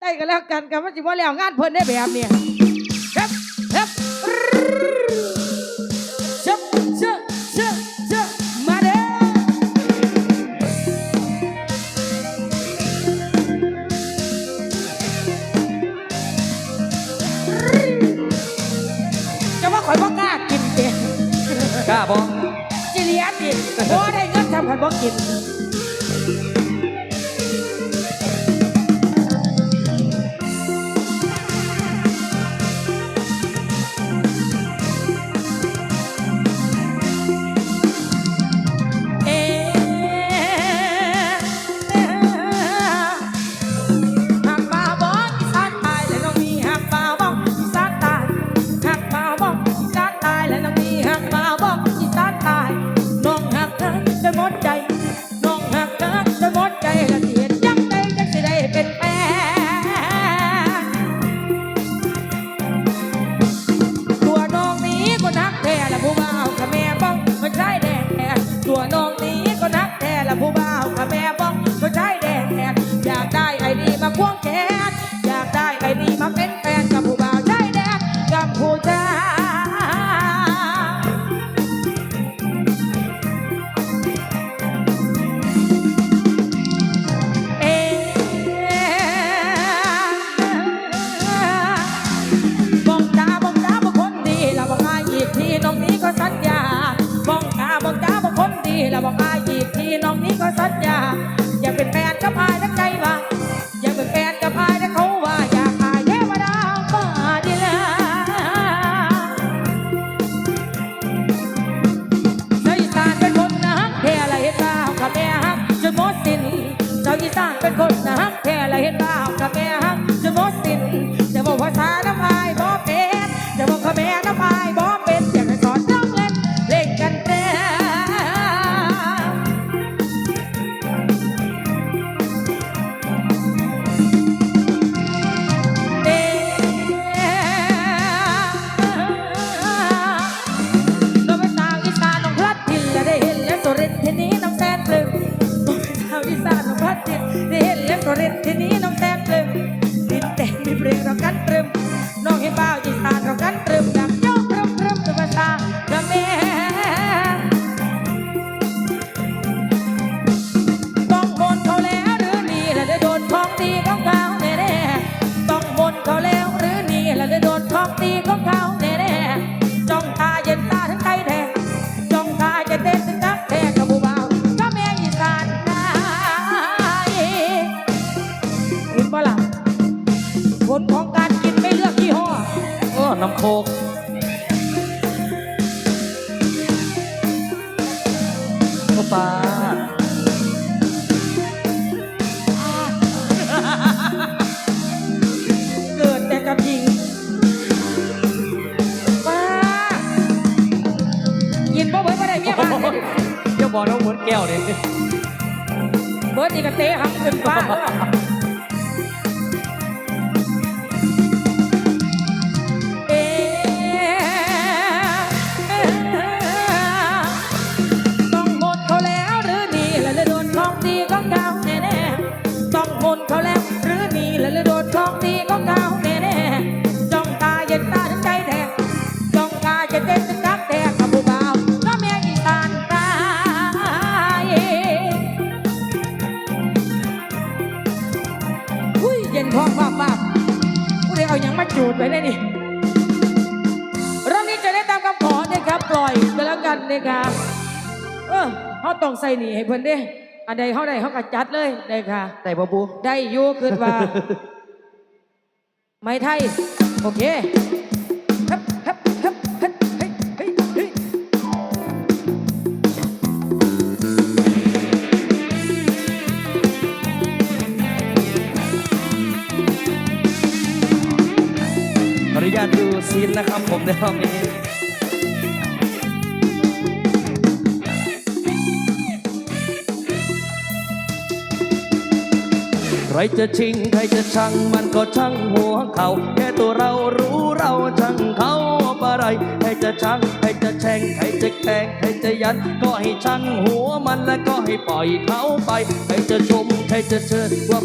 ได้กันแล้วกันกับมันสิบ่แล้วงานเพิ่นได้แบบเนี่ยเฮ็บเฮ็บเชิบเชิบเชิบเชิบมาเด้อจะว่าข่อยบ่กล้ากินเด้กล้าบอกจิเลียนดิบ่ได้เงินทำขันบ่กิน สัญญา อย่าเป็นแฟนกับอายทั้งใจว่าอย โอ้น้ำโคกโอ้ป้าเกิดแต่กับหญิงป้ายินบ่เบิดบ่ได้เมียบ้านเลยเดี๋ยวบอกน้องหมุนแก้วเลยเบิดอีกกะเตะหักขึ้นฟ้า หรือนีและเลยโดนของดีของเก่าแน่ๆจ้องตาเย็นตาถึงใจแท้จ้องตาเย็นเต้นถึงรักแท้กับผู้บ่าวก็แม่อีสานตายอุ้ยเย็นท้องมากมาผู้ใดเอาหยังมาจูดไว้ได้นี่รอบนี้จะได้ตามคำขอนะครับปล่อยไปแล้วกันนะครับเออเขาต้องใส่หนีให้เพิ่นเด้ อันใดเขาได้เขาก็จัดเลยได้ค่ะแต่บบูได้อยู่ขึ้นว่า ไม่ไทย โอเคฮึบฮึบฮึบฮึบเฮ้ยเฮ้ยเฮ้ยขออนุญาตดูซีนนะครับผมในรอบนี้ รจะชิงใครจะชังมันก็ช่างหัวเขาแค่ตัวเรารู้เราช่างเขาอะไรใครจะชังใครจะแช่งใครจะแกงใครจะยัน ก็ให้ช่างหัวมันและก็ให้ปล่อยเขาไปใครจะชมใครจะเชิญว่า